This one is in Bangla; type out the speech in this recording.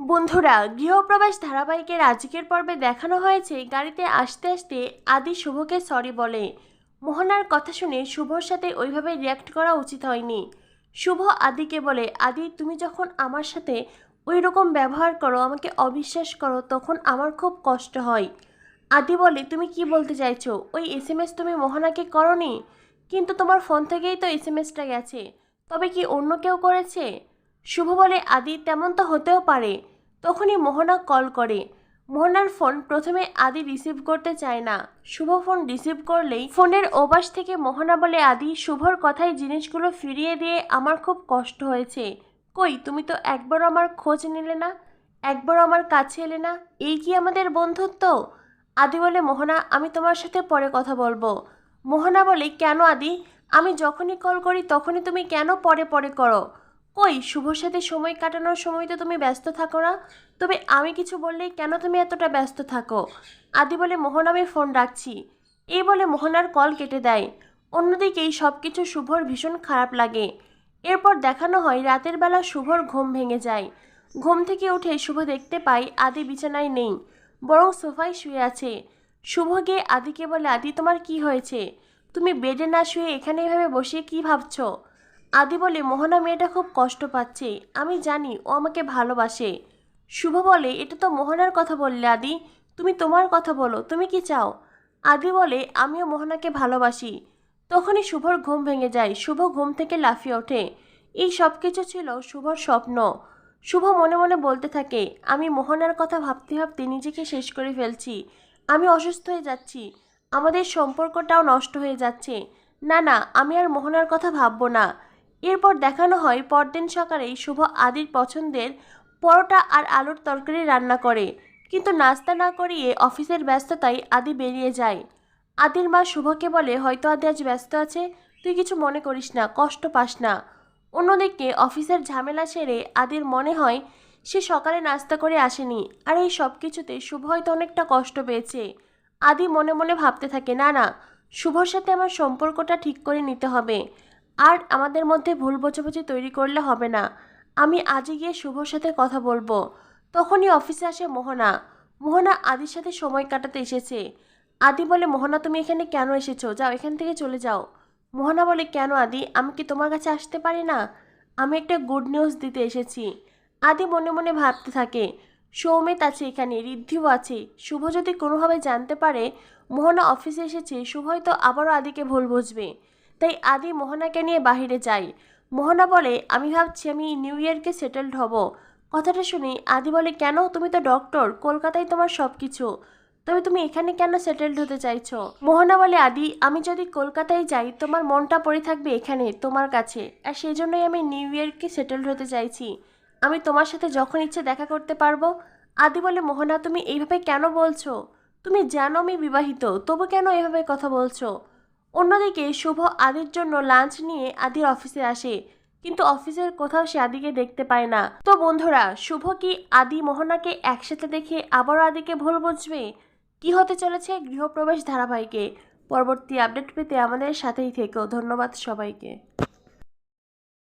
বন্ধুরা, গৃহপ্রবেশ ধারাবাহিকের আজকের পর্বে দেখানো হয়েছে গাড়িতে আসতে আসতে আদি শুভকে সরি বলে। মোহনার কথা শুনে শুভর সাথে ওইভাবে রিয়াক্ট করা উচিত হয়নি। শুভ আদিকে বলে, আদি, তুমি যখন আমার সাথে ওই রকম ব্যবহার করো, আমাকে অবিশ্বাস করো, তখন আমার খুব কষ্ট হয়। আদি বলে, তুমি কি বলতে চাইছো? ওই এস এম এস তুমি মোহনাকে করনি? কিন্তু তোমার ফোন থেকেই তো এস এম এসটা গেছে। তবে কি অন্য কেউ করেছে? শুভ বলে আদি তেমন তো হতেও পারে। তখনই মোহনা কল করে। মোহনার ফোন প্রথমে আদি রিসিভ করতে চায় না। শুভ ফোন রিসিভ করলেই ফোনের ওপাশ থেকে মোহনা বলে, আদি, শুভর কথায় জিনিসগুলো ফিরিয়ে দিয়ে আমার খুব কষ্ট হয়েছে। কই, তুমি তো একবার আমার খোঁজ নিলে না? একবার আমার কাছে এলে না? এই কি আমাদের বন্ধুত্ব? আদি বলে, মোহনা, আমি তোমার সাথে পরে কথা বলব। মোহনা বলে, কেন আদি? আমি যখনই কল করি তখনই তুমি কেন পরে পরে করো? কই শুভর সাথে সময় কাটানোর সময় তো তুমি ব্যস্ত থাকো না। তবে আমি কিছু বললেই কেন তুমি এতটা ব্যস্ত থাকো? আদি বলে, মোহন, আমি ফোন রাখছি। এই বলে মোহনার কল কেটে দেয়। অন্যদিকে এই সব কিছু শুভর ভীষণ খারাপ লাগে। এরপর দেখানো হয়, রাতের বেলা শুভর ঘুম ভেঙে যায়। ঘুম থেকে উঠে শুভ দেখতে পাই আদি বিছানায় নেই, বরং সোফায় শুয়ে আছে। শুভ গিয়ে আদিকে বলে, আদি, তোমার কি হয়েছে? তুমি বেডে না শুয়ে এখানে এভাবে বসে কি ভাবছ? আদি বলে, মোহনা, মেয়েটা খুব কষ্ট পাচ্ছে। আমি জানি ও আমাকে ভালোবাসে। শুভ বলে, এটা তো মোহনার কথা বললে আদি। তুমি তোমার কথা বলো, তুমি কি চাও? আদি বলে, আমিও মোহনাকে ভালোবাসি। তখনই শুভর ঘুম ভেঙে যায়। শুভ ঘুম থেকে লাফিয়ে ওঠে। এই সব কিছু ছিল শুভর স্বপ্ন। শুভ মনে মনে বলতে থাকে, আমি মোহনার কথা ভাবতে ভাবতে নিজেকে শেষ করে ফেলছি। আমি অসুস্থ হয়ে যাচ্ছি। আমাদের সম্পর্কটাও নষ্ট হয়ে যাচ্ছে। না না, আমি আর মোহনার কথা ভাববো না। এরপর দেখানো হয় পরদিন সকালেই শুভ আদির পছন্দের পরোটা আর আলুর তরকারি রান্না করে। কিন্তু নাস্তা না করিয়ে অফিসের ব্যস্ততায় আদি বেরিয়ে যায়। আদির মা শুভকে বলে, হয়তো আদি আজ ব্যস্ত আছে, তুই কিছু মনে করিস না, কষ্ট পাস না। অন্যদিকে অফিসের ঝামেলা সেরে আদির মনে হয়, সে সকালে নাস্তা করে আসেনি। আর এই সব কিছুতে শুভ হয়তো অনেকটা কষ্ট পেয়েছে। আদি মনে মনে ভাবতে থাকে, না না, শুভর সাথে আমার সম্পর্কটা ঠিক করে নিতে হবে। আর আমাদের মধ্যে ভুল বোঝাবুঝি তৈরি করলে হবে না। আমি আজই গিয়ে শুভর সাথে কথা বলব। তখনই অফিসে আসে মোহনা। মোহনা আদির সাথে সময় কাটাতে এসেছে। আদি বলে, মোহনা, তুমি এখানে কেন এসেছ? যাও, এখান থেকে চলে যাও। মোহনা বলে, কেন আদি? আমি কি তোমার কাছে আসতে পারি না? আমি একটা গুড নিউজ দিতে এসেছি। আদি মনে মনে ভাবতে থাকে, সৌমিত আছে এখানে, ঋদ্ধিও আছে। শুভ যদি কোনোভাবে জানতে পারে, মোহনা অফিসে এসেছে শুভ হয়তো আবারও আদিকে ভুল বুঝবে। তাই আদি মোহনাকে নিয়ে বাহিরে যাই। মোহনা বলে, আমি ভাবছি আমি নিউ ইয়র্কে সেটেলড হব। কথাটা শুনি আদি বলে, কেন? তুমি তো ডক্টর, কলকাতায় তোমার সব কিছু তবে তুমি এখানে কেন সেটেলড হতে চাইছো? মোহনা বলে, আদি, আমি যদি কলকাতায় যাই, তোমার মনটা পড়ে থাকবে এখানে, তোমার কাছে। আর সেই জন্যই আমি নিউ ইয়র্কে সেটেলড হতে চাইছি। আমি তোমার সাথে যখন ইচ্ছে দেখা করতে পারব। আদি বলে, মোহনা, তুমি এইভাবে কেন বলছো? তুমি জানো আমি বিবাহিত, তবু কেন এভাবে কথা বলছো? অন্যদিকে শুভ আদির জন্য লাঞ্চ নিয়ে আদির অফিসে আসে, কিন্তু অফিসের কোথাও সে আদিকে দেখতে পায় না। তো বন্ধুরা, শুভ কি আদি মোহনাকে একসাথে দেখে আবারও আদিকে ভুল বুঝবে? কি হতে চলেছে গৃহপ্রবেশ ধারাবাহিকে? পরবর্তী আপডেট পেতে আমাদের সাথেই থেকেও ধন্যবাদ সবাইকে।